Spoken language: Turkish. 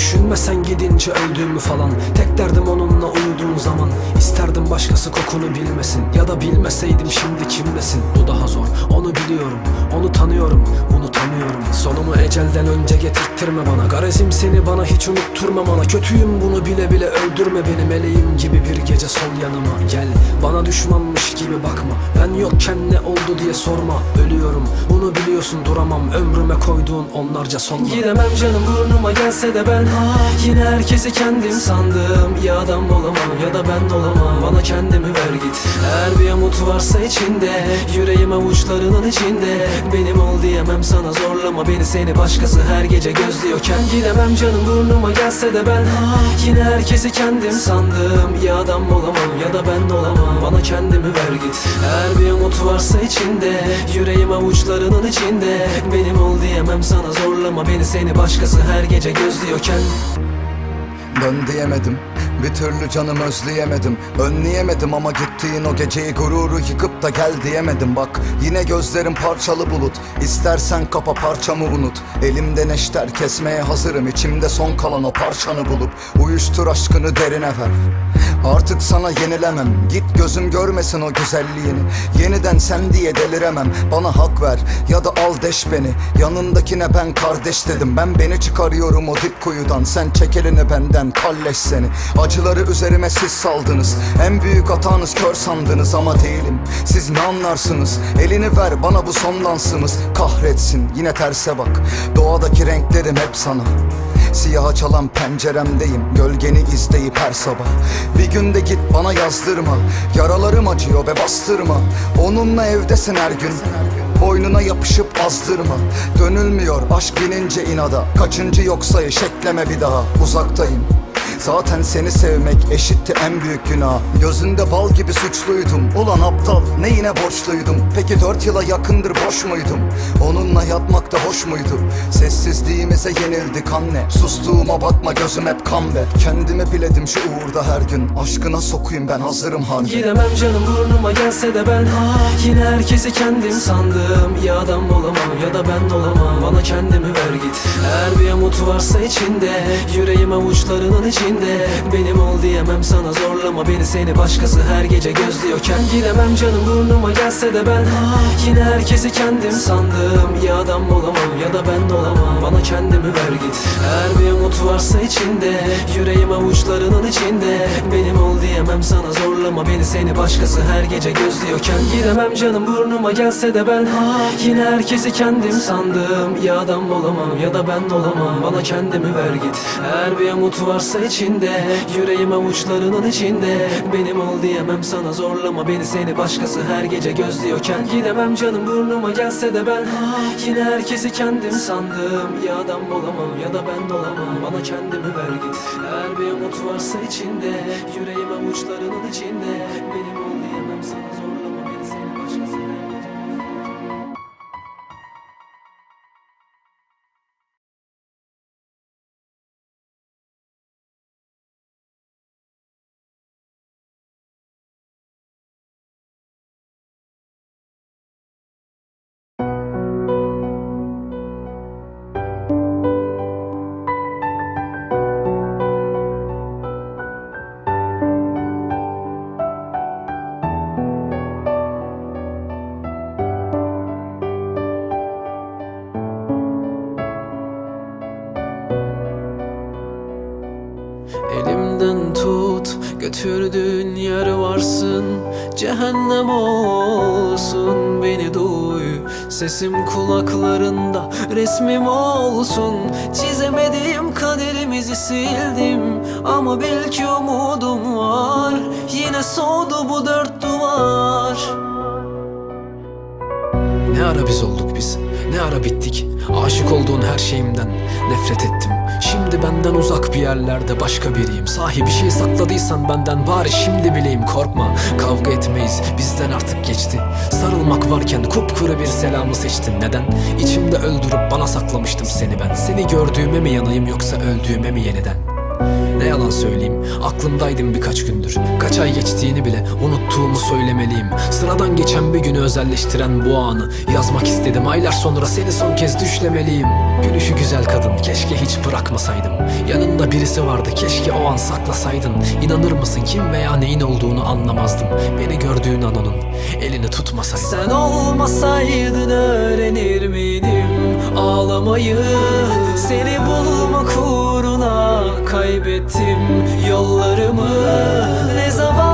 Düşünmesen gidince öldüğümü falan. Tek derdim onunla uyuduğun zaman. İsterdim başkası kokunu bilmesin. Ya da bilmeseydim şimdi kimdesin Bu daha zor. Onu biliyorum. Onu tanıyorum. Unutamıyorum Sonumu ecelden önce getirttirme bana. Garezim seni bana hiç unutturma bana. Kötüyüm bunu bile bile öldürme beni Meleğim gibi bir gece sol yanıma. Gel bana düşmanmış gibi bakma. Ben yokken ne oldu diye sorma. Ölüyorum. Bunu biliyorsun duramam. Ömrüme koyduğun onlarca sonla. Gidemem canım burnuma gelse de ben Yine herkesi kendim sandım. Ya adam olamam ya da ben olamam. Bana kendimi ver git. Eğer bir umut varsa içinde Yüreğim avuçlarının içinde. Benim ol diyemem sana zorlama Beni. Seni başkası her gece gözlüyorken Gidemem canım burnuma. Gelse de ben Yine herkesi kendim sandım. Ya adam olamam ya da ben olamam Kendimi ver git. Eğer bir umut varsa içinde Yüreğim avuçlarının içinde. Benim ol diyemem sana zorlama Beni. Seni başkası her gece gözlüyorken. Dön diyemedim bir türlü canım özleyemedim. Önleyemedim ama gittiğin o geceyi gururu yıkıp da gel diyemedim. Bak yine gözlerim parçalı bulut. İstersen kapa parçamı unut. Elimde neşter kesmeye hazırım. İçimde son kalan o parçanı bulup Uyuştur aşkını derine ver. Artık sana yenilemem. Git gözüm görmesin o güzelliğini. Yeniden sen diye deliremem. Bana hak ver ya da al deş beni. Yanındakine ben kardeş dedim. Ben beni çıkarıyorum o dip kuyudan. Sen çek elini benden kalleş seni Acıları üzerime siz saldınız. En büyük hatanız kör sandınız ama değilim. Siz ne anlarsınız? Elini ver bana bu son dansımız. Kahretsin yine terse bak. Doğadaki renklerim hep sana. Siyaha çalan penceremdeyim. Gölgeni izleyip her sabah. Bir günde git bana yazdırma. Yaralarım acıyor ve bastırma. Onunla evdesin her gün. Boynuna yapışıp azdırma. Dönülmüyor aşk binince inada. Kaçıncı yok şekleme bir daha. Uzaktayım Zaten seni sevmek eşitti en büyük günah. Gözünde bal gibi suçluydum. Ulan aptal ne yine borçluydum? Peki dört yıla yakındır boş muydum? Onunla yatmak da hoş muydu? Sessizliğimize yenildik anne. Sustuğuma bakma gözüm hep kan be. Kendimi biledim şu uğurda her gün. Aşkına sokuyum ben hazırım harbi. Gidemem canım burnuma gelse de ben. Yine herkesi kendim sandım. Ya adam olamam ya da ben olamam. Bana kendimi ver git. Eğer bir umut varsa içinde. Yüreğim avuçlarının içinde Benim ol diyemem sana zorlama Beni seni başkası her gece gözlüyorken Gidemem canım burnuma gelse de ben Yine herkesi kendim sandım. Ya adam olamam ya da ben olamam. Bana kendimi ver git. Eğer bir umut varsa içinde Yüreğim avuçlarının içinde. Benim ol diyemem sana zorlama Beni seni başkası her gece gözlüyorken Gidemem canım burnuma gelse de ben Yine herkesi kendim sandım. Ya adam olamam ya da ben olamam. Bana kendimi ver git. Eğer bir umut varsa içinde Yüreğim avuçlarının içinde. Benim ol diyemem sana zorlama Beni. Seni başkası her gece gözlüyorken Gidemem. Canım burnuma gelse de ben Yine herkesi kendim sandım. Ya adam olamam ya da ben olamam. Bana kendimi ver git. Eğer bir umut varsa içinde Yüreğim avuçlarının içinde. Benim Elimden tut götürdüğün yer varsın. Cehennem olsun beni duy. Sesim kulaklarında resmim olsun. Çizemediğim kaderimizi sildim. Ama belki umudum var. Yine soğudu bu dört duvar. Ne ara biz olduk biz? Ne ara bittik? Aşık olduğun her şeyimden nefret ettim. Şimdi benden uzak bir yerlerde başka biriyim. Sahi bir şey sakladıysan benden bari şimdi bileyim korkma. Kavga etmeyiz bizden artık geçti. Sarılmak varken kupkuru bir selamı seçtin. Neden? İçimde öldürüp bana saklamıştım seni ben. Seni gördüğüme mi yanayım yoksa öldüğüme mi yeniden? Ne yalan söyleyeyim aklımdaydım birkaç gündür. Kaç ay geçtiğini bile unuttuğumu söylemeliyim. Sıradan geçen bir günü özelleştiren bu anı Yazmak istedim. Aylar sonra seni son kez düşlemeliyim. Gülüşü güzel kadın keşke hiç bırakmasaydım. Yanında birisi vardı keşke o an saklasaydın. İnanır mısın kim veya neyin olduğunu anlamazdım. Beni gördüğün an onun elini tutmasaydın Sen olmasaydın öğrenir miydim? Ağlamayı Seni uğruna kaybettim yollarımı. Ne zaman